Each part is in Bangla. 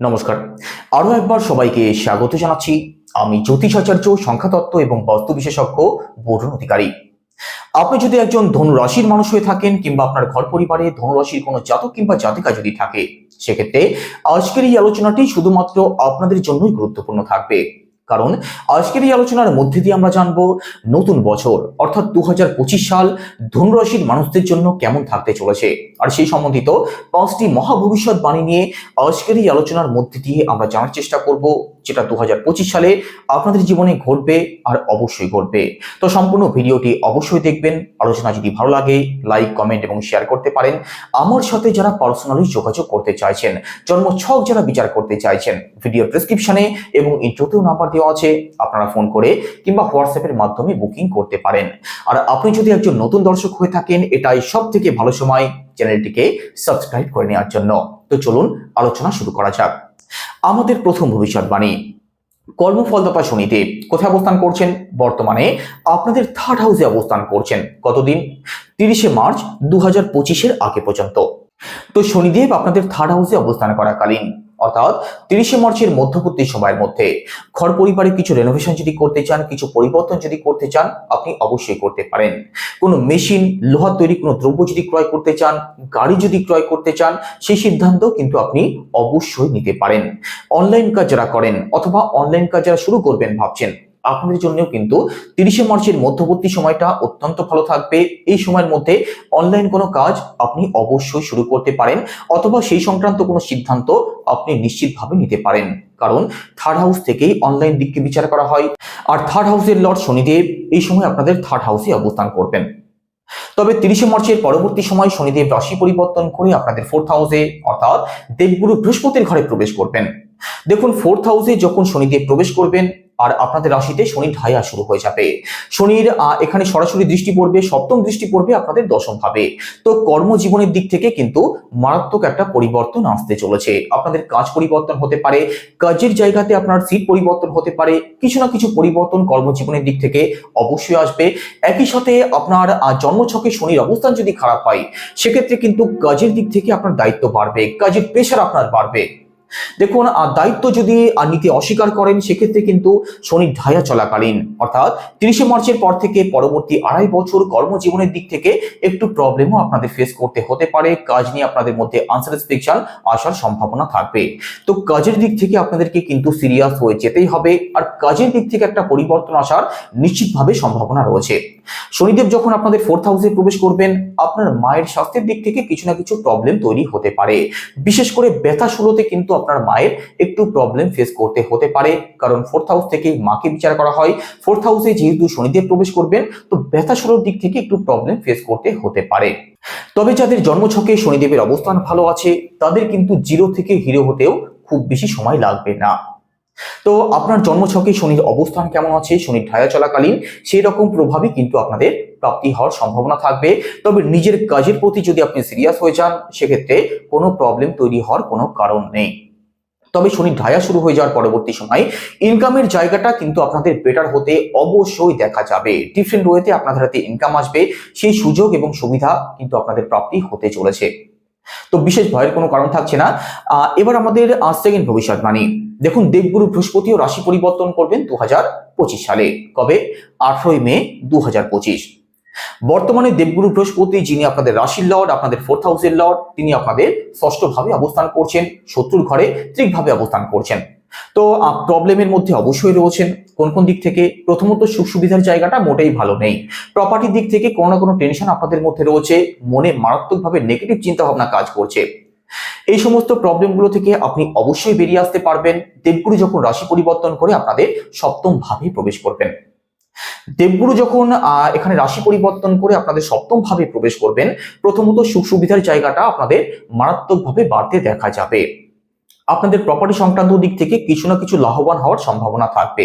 নমস্কার। আরও একবার সবাইকে স্বাগত জানাচ্ছি। আমি জ্যোতিষ জ্যোতিষাচার্য সংখ্যাতত্ত্ব এবং বস্তু বিশেষজ্ঞ বরুণ অধিকারী। আপনি যদি একজন ধনুরাশির মানুষ হয়ে থাকেন কিংবা আপনার ঘর পরিবারে ধনুরাশির কোনো জাতক কিংবা জাতিকা যদি থাকে, সেক্ষেত্রে আজকের এই আলোচনাটি শুধুমাত্র আপনাদের জন্যই গুরুত্বপূর্ণ থাকবে। কারণ আজকের এই আলোচনার মধ্যে দিয়ে আমরা জানব নতুন বছর, অর্থাৎ দুহাজার পঁচিশ সাল ধনুরাশির মানুষদের জন্য কেমন থাকতে চলেছে। আর সেই সম্বন্ধিত পাঁচটি মহা ভবিষ্যৎবাণী নিয়ে আজকের এই আলোচনার মধ্যে দিয়ে আমরা জানার চেষ্টা করব, যেটা দু হাজার পঁচিশ সালে আপনাদের জীবনে ঘটবে আর অবশ্যই ঘটবে। তো সম্পূর্ণ ভিডিওটি অবশ্যই দেখবেন। আলোচনা যদি ভালো লাগে, লাইক, কমেন্ট এবং শেয়ার করতে পারেন। আমার সাথে যারা পার্সোনালি যোগাযোগ করতে চাইছেন জন্ম ছক যারা বিচার করতে চাইছেন ভিডিও ডেসক্রিপশনে এবং ইন্ট্রোতেও নাম্বার দেওয়া আছে, আপনারা ফোন করে কিংবা হোয়াটসঅ্যাপের মাধ্যমে বুকিং করতে পারেন। আর আপনি যদি একজন নতুন দর্শক হয়ে থাকেন, এটাই সব থেকে ভালো সময় চ্যানেলটিকে সাবস্ক্রাইব করে নেওয়ার জন্য। তো চলুন আলোচনা শুরু করা যাক। আমাদের প্রথম ভবিষ্যৎবাণী। কর্মফলদাতা শনিতে কোথায় অবস্থান করছেন? বর্তমানে আপনাদের থার্ড হাউসে অবস্থান করছেন কতদিন? তিরিশে মার্চ দু হাজার আগে পর্যন্ত। তো শনিদেব আপনাদের থার্ড হাউসে অবস্থান করাকালীন। অর্থাৎ তিরিশে মার্চের মধ্যবর্তী সময়ের মধ্যে। ঘর পরিবারে কিছু রেনোভেশন যদি করতে চান, কিছু পরিবর্তন যদি করতে চান, আপনি অবশ্যই করতে পারেন। কোনো মেশিন লোহা তৈরি কোনো দ্রব্য যদি ক্রয় করতে চান, গাড়ি যদি ক্রয় করতে চান, সেই সিদ্ধান্ত কিন্তু আপনি অবশ্যই নিতে পারেন। অনলাইন কাজ যারা করেন অথবা অনলাইন কাজ যারা শুরু করবেন ভাবছেন আপনাদের জন্যও কিন্তু তিরিশে মার্চের মধ্যবর্তী সময়টা অত্যন্ত ভালো থাকবে। এই সময়ের মধ্যে অনলাইন কোনো কাজ আপনি অবশ্যই শুরু করতে পারেন অথবা সেই সংক্রান্ত কোনো সিদ্ধান্ত আপনি নিশ্চিতভাবে নিতে পারেন। কারণ থার্ড হাউস থেকেই অনলাইন দিককে বিচার করা হয় আর থার্ড হাউসের লর্ড শনিদেব এই সময় আপনাদের থার্ড হাউসে অবস্থান করবেন। তবে তিরিশে মার্চের পরবর্তী সময় শনিদেব রাশি পরিবর্তন করে আপনাদের ফোর্থ হাউসে অর্থাৎ দেবগুরু বৃহস্পতির ঘরে প্রবেশ করবেন। দেখুন ফোর্থ হাউসে যখন শনিদেব প্রবেশ করবেন আর আপনাদের রাশিতে শনি ঢাইয়া শুরু হয়ে যাবে। শনির এখানে সরাসরি দৃষ্টি পড়বে, সপ্তম দৃষ্টি পড়বে আপনাদের দশম ভাবে। তো কর্মজীবনের দিক থেকে কিন্তু মারাত্মক একটা পরিবর্তন আসতে চলেছে। আপনাদের কাজ পরিবর্তন হতে পারে, কাজের জায়গাতে আপনার সিট পরিবর্তন হতে পারে, কিছু না কিছু পরিবর্তন কর্মজীবনের দিক থেকে অবশ্যই আসবে। একই সাথে আপনার জন্মছকে শনির অবস্থান যদি খারাপ হয়, সেক্ষেত্রে কিন্তু কাজের দিক থেকে আপনার দায়িত্ব বাড়বে, কাজের প্রেশার আপনার বাড়বে। দেখুন দায়িত্ব যদি নিতে অস্বীকার করেন, সেক্ষেত্রে কিন্তু শনি ঢায়া চলাকালীন। অর্থাৎ তিরিশে মার্চের পর থেকে পরবর্তী আড়াই বছর কর্মজীবনের দিক থেকে একটু প্রবলেমও আপনাদের ফেস করতে হতে পারে। কাজ নিয়ে আপনাদের মধ্যে আনস্যাটিসফ্যাকশন আসার সম্ভাবনা থাকবে। তো কাজের দিক থেকে আপনাদেরকে কিন্তু সিরিয়াস হয়ে যেতেই হবে। আর কাজের দিক থেকে একটা পরিবর্তন আসার নিশ্চিতভাবে সম্ভাবনা রয়েছে। শনিদেব যখন আপনাদের ফোর্থ হাউসে প্রবেশ করবেন, আপনার মায়ের স্বাস্থ্যের দিক থেকে কিছু না কিছু প্রবলেম তৈরি হতে পারে। বিশেষ করে ব্যথা শুরুতে কিন্তু আপনার মায়ের একটু প্রবলেম ফেস করতে হতে পারে। কারণ ফোর্থ হাউস থেকে মাকে বিচার করা হয়। ফোর্থ হাউসে যেহেতু শনিদেব প্রবেশ করবেন, তো ব্যথা শুরুর দিক থেকে একটু প্রবলেম ফেস করতে হতে পারে। তবে যাদের জন্মছকে শনিদেবের অবস্থান ভালো আছে, তাদের কিন্তু জিরো থেকে হিরো হতেও খুব বেশি সময় লাগবে না। তো আপনার জন্মছকে শনির অবস্থান কেমন আছে, শনির ঢায়া চলাকালীন সেই রকম প্রভাবই কিন্তু আপনাদের প্রাপ্তি হওয়ার সম্ভাবনা থাকবে। তবে নিজের কাজের প্রতি যদি আপনি সিরিয়াস হয়ে যান, সেক্ষেত্রে কোনো প্রবলেম তৈরি হওয়ার কোনো কারণ নেই। তবে শনি ঢায়া শুরু হয়ে যাওয়ার পরবর্তী সময় ইনকামের জায়গাটা কিন্তু আপনাদের বেটার হতে অবশ্যই দেখা যাবে। ডিফারেন্ট ওয়েতে আপনাদের হাতে ইনকাম আসবে, সেই সুযোগ এবং সুবিধা কিন্তু আপনাদের প্রাপ্তি হতে চলেছে। তো বিশেষ ভয়ের কোনো কারণ থাকছে না। এবার আমাদের সেকেন্ড ভবিষ্যৎবাণী দেখুন, দেবগুরু বৃহস্পতিও রাশি পরিবর্তন করবেন দু হাজার পঁচিশ সালে। কবে? আঠারোই মে দু হাজার পঁচিশ। বর্তমানে দেবগুরু বৃহস্পতি, যিনি আপনাদের রাশির লর্ড আপনাদের ফোর্থ হাউসের লর্ড তিনি আপনাদের ষষ্ঠ ভাবে অবস্থান করছেন, শত্রুর ঘরে ত্রিকভাবে অবস্থান করছেন। তো প্রবলেমের মধ্যে অবশ্যই রয়েছেন, কোন কোন দিক থেকে? প্রথমত সুখ সুবিধার জায়গাটা মোটেই ভালো নেই। প্রপার্টির দিক থেকে কোনো না কোনো টেনশন আপনাদের মধ্যে রয়েছে, মনে মারাত্মকভাবে নেগেটিভ চিন্তা ভাবনা কাজ করছে। এই সমস্ত প্রবলেমগুলো থেকে আপনি অবশ্যই বেরিয়ে আসতে পারবেন। দেবগুরু যখন রাশি পরিবর্তন করে আপনাদের সপ্তম ভাবে প্রবেশ করবেন। দেবগুরু যখন এখানে রাশি পরিবর্তন করে আপনাদের সপ্তম ভাবে প্রবেশ করবেন, প্রথমত সুখ সুবিধার জায়গাটা আপনাদের মারাত্মকভাবে বাড়তে দেখা যাবে। আপনাদের প্রপার্টি সংক্রান্ত দিক থেকে কিছু না কিছু লাভবান হওয়ার সম্ভাবনা থাকবে।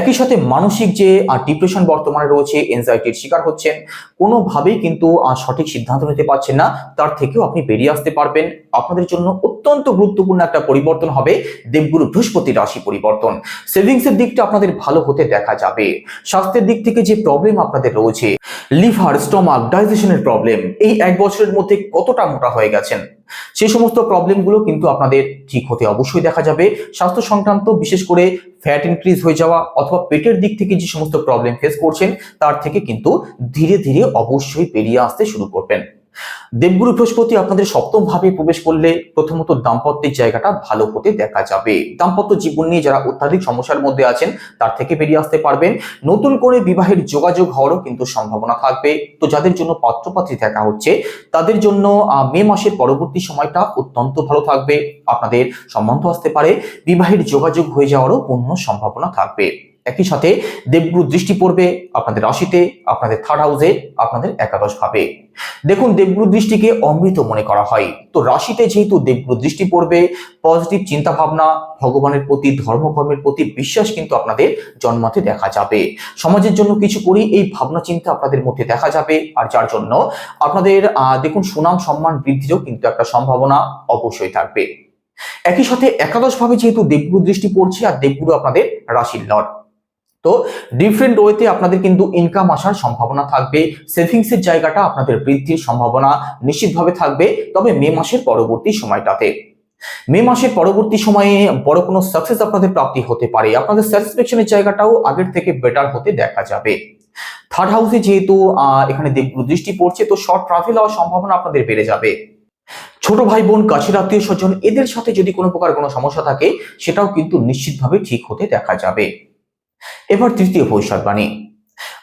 একই সাথে মানসিক যে ডিপ্রেশন বর্তমানে রয়েছে এনজাইটির শিকার হচ্ছেন, কোনোভাবেই কিন্তু সঠিক সিদ্ধান্ত নিতে পারছেন না। তার থেকেও আপনি বেরিয়ে আসতে পারবেন। আপনাদের জন্য অত্যন্ত গুরুত্বপূর্ণ একটা পরিবর্তন হবে, দেবগুরু বৃহস্পতি রাশি পরিবর্তন। সেভিংসের দিকটা আপনাদের ভালো হতে দেখা যাবে। স্বাস্থ্যের দিক থেকে যে প্রবলেম আপনাদের রয়েছে লিভার স্টমাক ডাইজেশনের প্রবলেম এই এক বছরের মধ্যে কতটা মোটা হয়ে গেছেন? সেই সমস্ত প্রবলেমগুলো কিন্তু আপনাদের ঠিক হতে অবশ্যই দেখা যাবে। স্বাস্থ্য সংক্রান্ত, বিশেষ করে ফ্যাট ইনক্রিজ হয়ে যাওয়া অথবা পেটের দিক থেকে যে সমস্ত প্রবলেম ফেস করছেন, তার থেকে কিন্তু ধীরে ধীরে অবশ্যই বেরিয়ে আসতে শুরু করবেন। দেবগুরু বৃহস্পতি আপনাদের সপ্তম ভাবে প্রবেশ করলে প্রথমত দাম্পত্যের জায়গাটা ভালো হতে দেখা যাবে। দাম্পত্য জীবন নিয়ে যারা অত্যাধিক সমস্যার মধ্যে আছেন, তার থেকে বেরিয়ে আসতে পারবেন। নতুন করে বিবাহের যোগাযোগ হওয়ারও কিন্তু সম্ভাবনা থাকবে। তো যাদের জন্য পাত্রপাত্রী দেখা হচ্ছে, তাদের জন্য মে মাসের পরবর্তী সময়টা অত্যন্ত ভালো থাকবে। আপনাদের সম্বন্ধ আসতে পারে। বিবাহের যোগাযোগ হয়ে যাওয়ারও পূর্ণ সম্ভাবনা থাকবে। একই সাথে দেবগুরু দৃষ্টি পড়বে আপনাদের রাশিতে, আপনাদের থার্ড হাউসে আপনাদের একাদশ ভাবে। দেখুন, দেবগুরু দৃষ্টিকে অমৃত মনে করা হয়। তো রাশিতে যেহেতু দেবগুরু দৃষ্টি পড়বে পজিটিভ চিন্তা ভাবনা ভগবানের প্রতি, ধর্মকর্মের প্রতি বিশ্বাস কিন্তু আপনাদের জন্মাতে দেখা যাবে। সমাজের জন্য কিছু করি এই ভাবনা চিন্তা আপনাদের মধ্যে দেখা যাবে। আর যার জন্য আপনাদের দেখুন, সুনাম, সম্মান বৃদ্ধিরও কিন্তু একটা সম্ভাবনা অবশ্যই থাকবে। একই সাথে একাদশ ভাবে যেহেতু দেবগুরু দৃষ্টি পড়ছে, আর দেবগুরু আপনাদের রাশির লর্ড। তো ডিফারেন্ট ওয়েতে আপনাদের কিন্তু ইনকাম আসার সম্ভাবনা থাকবে সেভিংস এর জায়গাটা আপনাদের বৃদ্ধির সম্ভাবনা নিশ্চিতভাবে থাকবে, তবে মে মাসের পরবর্তী সময়টাতে। মে মাসের পরবর্তী সময়ে বড় কোনো সাকসেস আপনাদের প্রাপ্তি হতে পারে, আপনাদের স্যাটিসফ্যাকশনের জায়গাটাও আগের থেকে বেটার হতে দেখা যাবে। থার্ড হাউসে যেহেতু এখানে দৃষ্টি পড়ছে, তো শর্ট ট্রাভেল হওয়ার সম্ভাবনা আপনাদের বেড়ে যাবে। ছোট ভাই বোন কাছের আত্মীয় স্বজন এদের সাথে যদি কোনো প্রকার কোনো সমস্যা থাকে, সেটাও কিন্তু নিশ্চিতভাবে ঠিক হতে দেখা যাবে। এবার তৃতীয় ভবিষ্যৎবাণী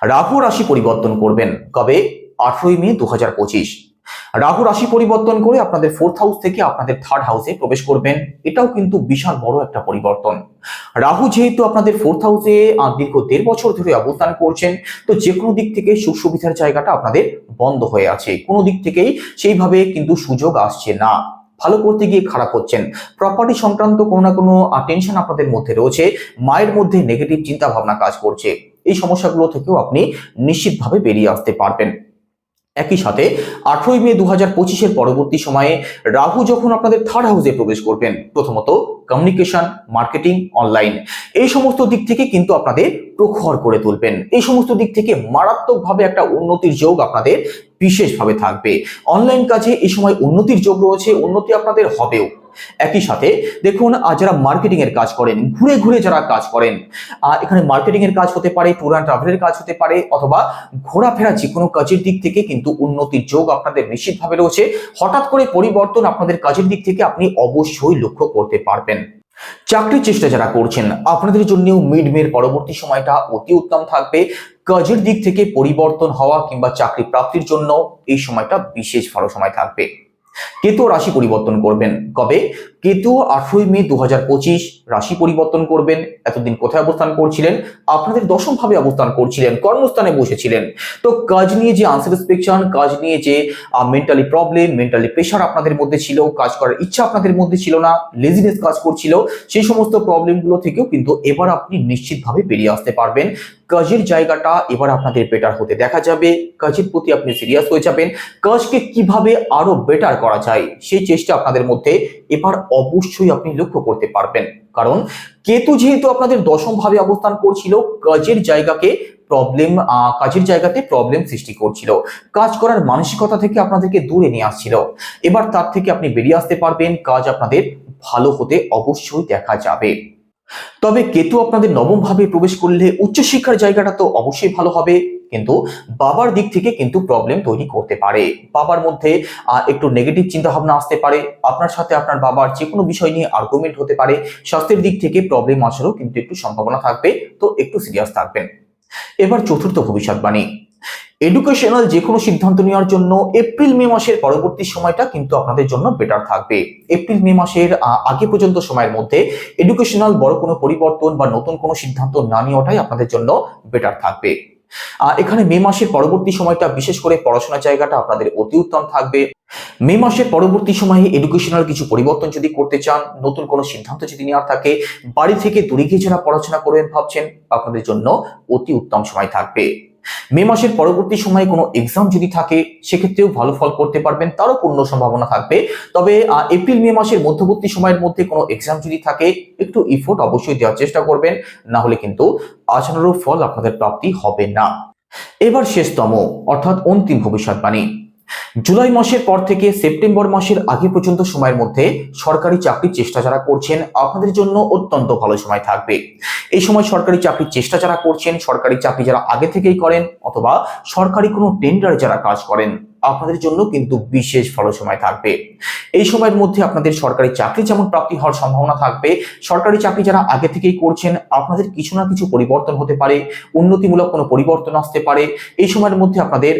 রাহু রাশি পরিবর্তন করবেন কবে? আঠারোই মে দু হাজার পঁচিশ। রাহু রাশি পরিবর্তন করে আপনাদের ফোর্থ হাউস থেকে আপনাদের থার্ড হাউসে প্রবেশ করবেন। এটাও কিন্তু বিশাল বড় একটা পরিবর্তন। রাহু যেহেতু আপনাদের ফোর্থ হাউসে দীর্ঘ দেড় বছর ধরে অবস্থান করছেন, তো যে কোনো দিক থেকে সুখ সুবিধার জায়গাটা আপনাদের বন্ধ হয়ে আছে। কোনো দিক থেকেই সেইভাবে কিন্তু সুযোগ আসছে না। ভালো করতে গিয়ে খারাপ হচ্ছেন। প্রপার্টি সংক্রান্ত কোনো না কোনো টেনশন আপনাদের মধ্যে রয়েছে, মায়ের মধ্যে নেগেটিভ চিন্তা ভাবনা কাজ করছে। এই সমস্যাগুলো থেকেও আপনি নিশ্চিতভাবে বেরিয়ে আসতে পারবেন। একই সাথে আঠারোই মে দু হাজার পঁচিশের পরবর্তী সময়ে রাহু যখন আপনাদের থার্ড হাউসে প্রবেশ করবেন, প্রথমত কমিউনিকেশন মার্কেটিং অনলাইন এই সমস্ত দিক থেকে কিন্তু আপনাদের প্রখর করে তুলবেন। এই সমস্ত দিক থেকে মারাত্মকভাবে একটা উন্নতির যোগ আপনাদের বিশেষভাবে থাকবে। অনলাইন কাজে এই সময় উন্নতির যোগ রয়েছে, উন্নতি আপনাদের হবেও। একই সাথে দেখুন যারা মার্কেটিং এর কাজ করেন, ঘুরে ঘুরে যারা কাজ করেন এখানে মার্কেটিং এর কাজ হতে পারে ট্যুর অ্যান্ড ট্রাভেলের কাজ হতে পারে, অথবা ঘোরাফেরা যে কোনো কাজের দিক থেকে কিন্তু উন্নতির যোগ আপনাদের নিশ্চিতভাবে রয়েছে। হঠাৎ করে পরিবর্তন আপনাদের কাজের দিক থেকে আপনি অবশ্যই লক্ষ্য করতে পারবেন। চাকরির চেষ্টা যারা করছেন, আপনাদের জন্যও মিড মের পরবর্তী সময়টা অতি উত্তম থাকবে। কাজের দিক থেকে পরিবর্তন হওয়া কিংবা চাকরি প্রাপ্তির জন্য এই সময়টা বিশেষ ভালো সময় থাকবে। কেতু রাশি পরিবর্তন করবেন। কবে? কেতু আঠারোই মে দু হাজার পঁচিশ রাশি পরিবর্তন করবেন। এতদিন কোথায় অবস্থান করছিলেন? আপনাদের দশম ভাবে অবস্থান করছিলেন, কর্মস্থানে বসেছিলেন। তো কাজ নিয়ে যে আনস্যাটিসফ্যাকশন কাজ নিয়ে যে মেন্টালি প্রবলেম মেন্টালি প্রেশার আপনাদের মধ্যে ছিল, কাজ করার ইচ্ছা আপনাদের মধ্যে ছিল না লেজিনেস কাজ করছিল, সেই সমস্ত প্রবলেমগুলো থেকেও কিন্তু এবার আপনি নিশ্চিতভাবে বেরিয়ে আসতে পারবেন। কাজের জায়গাটা এবার আপনাদের বেটার হতে দেখা যাবে। কাজের প্রতি আপনি সিরিয়াস হয়ে যাবেন। কাজকে কীভাবে আরও বেটার করা যায়, সেই চেষ্টা আপনাদের মধ্যে এবার অবশ্যই আপনি লক্ষ্য করতে পারবেন। কারণ কেতু যেহেতু আপনাদের দশম ভাবে অবস্থান করছিল, কাজের জায়গাকে প্রবলেম কাজের জায়গাতে প্রবলেম সৃষ্টি করছিল। কাজ করার মানসিকতা থেকে আপনাদেরকে দূরে নিয়ে আসছিল। এবার তার থেকে আপনি বেরিয়ে আসতে পারবেন, কাজ আপনাদের ভালো হতে অবশ্যই দেখা যাবে। তবে কেতু আপনাদের নবম ভাবে প্রবেশ করলে উচ্চশিক্ষার জায়গাটা তো অবশ্যই ভালো হবে। কিন্তু বাবার দিক থেকে কিন্তু প্রবলেম তৈরি করতে পারে। বাবার মধ্যে একটু নেগেটিভ চিন্তা ভাবনা আসতে পারে। আপনার সাথে আপনার বাবার যে কোনো বিষয় নিয়ে আর্গুমেন্ট হতে পারে। স্বাস্থ্যের দিক থেকে প্রবলেম আসারও কিন্তু একটু সম্ভাবনা থাকবে। তো একটু সিরিয়াস থাকবেন। এবার চতুর্থ ভবিষ্যৎবাণী। এডুকেশনাল যে কোনো সিদ্ধান্ত নেওয়ার জন্য এপ্রিল মে মাসের পরবর্তী সময়টা কিন্তু আপনাদের জন্য বেটার থাকবে। এপ্রিল মে মাসের আগে পর্যন্ত সময়ের মধ্যে এডুকেশনাল বড় কোনো পরিবর্তন বা নতুন কোনো সিদ্ধান্ত না নেওয়াটাই আপনাদের জন্য বেটার থাকবে। এখানে মে মাসের পরবর্তী সময়টা, বিশেষ করে পড়াশোনার জায়গাটা আপনাদের অতি উত্তম থাকবে। মে মাসের পরবর্তী সময়ে এডুকেশনাল কিছু পরিবর্তন যদি করতে চান, নতুন কোনো সিদ্ধান্ত যদি নেওয়ার থাকে, বাড়ি থেকে দূরে গিয়ে যারা পড়াশোনা করবেন ভাবছেন, আপনাদের জন্য অতি উত্তম সময় থাকবে। মে মাসের পরবর্তী সময়ে কোনো এক্সাম যদি থাকে, সেক্ষেত্রেও ভালো ফল করতে পারবেন, তারও পূর্ণ সম্ভাবনা থাকবে। তবে এপ্রিল মে মাসের মধ্যবর্তী সময়ের মধ্যে কোনো এক্সাম যদি থাকে, একটু ইফোর্ট অবশ্যই দেওয়ার চেষ্টা করবেন, না হলে কিন্তু আশানুরূপ ফল আপনাদের প্রাপ্তি হবে না। এবার শেষতম, অর্থাৎ অন্তিম ভবিষ্যৎবাণী। জুলাই মাসের পর থেকে সেপ্টেম্বর মাসের আগে পর্যন্ত সময়ের মধ্যে সরকারি চাকরির চেষ্টা যারা করছেন, আপনাদের জন্য অত্যন্ত ভালো সময় থাকবে। এই সময় সরকারি চাকরির চেষ্টা যারা করছেন, সরকারি চাকরি যারা আগে থেকেই করেন অথবা সরকারি কোনো টেন্ডারে যারা কাজ করেন, আপনাদের জন্য কিন্তু বিশেষ ভালো সময় থাকবে। এই সময়ের মধ্যে আপনাদের সরকারি চাকরি যেমন প্রাপ্তি হওয়ার সম্ভাবনা থাকবে, সরকারি চাকরি যারা আগে থেকেই করছেন, আপনাদের কিছু না কিছু পরিবর্তন হতে পারে, উন্নতিমূলক কোনো পরিবর্তন আসতে পারে। এই সময়ের মধ্যে আপনাদের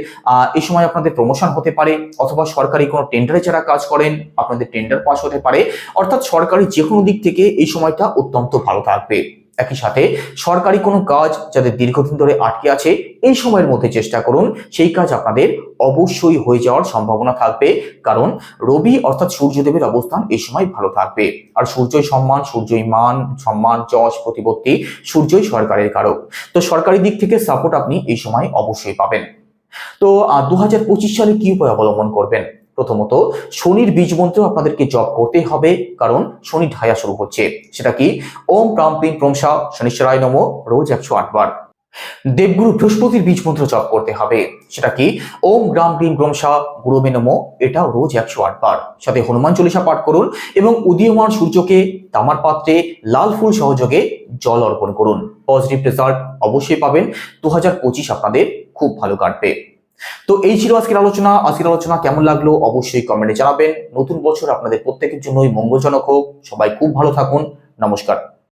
এই সময় আপনাদের প্রমোশন হতে পারে। অথবা সরকারি কোনো টেন্ডারে যারা কাজ করেন, আপনাদের টেন্ডার পাস হতে পারে। অর্থাৎ সরকারি যে কোনো দিক থেকে এই সময়টা অত্যন্ত ভালো থাকবে। একই সাথে সরকারি কোনো কাজ যাদের দীর্ঘদিন ধরে আটকে আছে, এই সময়ের মধ্যে চেষ্টা করুন, সেই কাজ আপনাদের অবশ্যই হয়ে যাওয়ার সম্ভাবনা থাকবে। কারণ রবি অর্থাৎ সূর্যদেবের অবস্থান এই সময় ভালো থাকবে। আর সূর্যই সম্মান, সূর্যই মান, সম্মান, যশ, প্রতিপত্তি সূর্যই সরকারের কারক। তো সরকারি দিক থেকে সাপোর্ট আপনি এই সময় অবশ্যই পাবেন। তো দু হাজার পঁচিশ সালে কি উপায় অবলম্বন করবেন? প্রথমত, শনির বীজ মন্ত্র আপনাদেরকে জপ করতে হবে, কারণ শনি ঢায়া শুরু হচ্ছে। সেটা কি? ওম প্রাম প্রিম প্রমসা শনিশ্বরায় নম, রোজ একশো আটবার দেবগুরু বৃহস্পতির বীজ মন্ত্র জপ করতে হবে। সেটা কি? ওম গ্রাম গ্রিম গ্রমসা গুরুবে নম এটাও রোজ একশো আটবার সাথে হনুমান চল্লিশা পাঠ করুন এবং উদীয়মান সূর্যকে তামার পাত্রে লাল ফুল সহযোগে জল অর্পণ করুন। পজিটিভ রেজাল্ট অবশ্যই পাবেন। দু হাজার পঁচিশ আপনাদের খুব ভালো কাটবে। তো এই ছিল আজকের আলোচনা। আজকের আলোচনা কেমন লাগল অবশ্যই কমেন্টে জানাবেন। নতুন বছর আপনাদের প্রত্যেকের জন্যই মঙ্গলজনক হোক। সবাই খুব ভালো থাকুন। নমস্কার।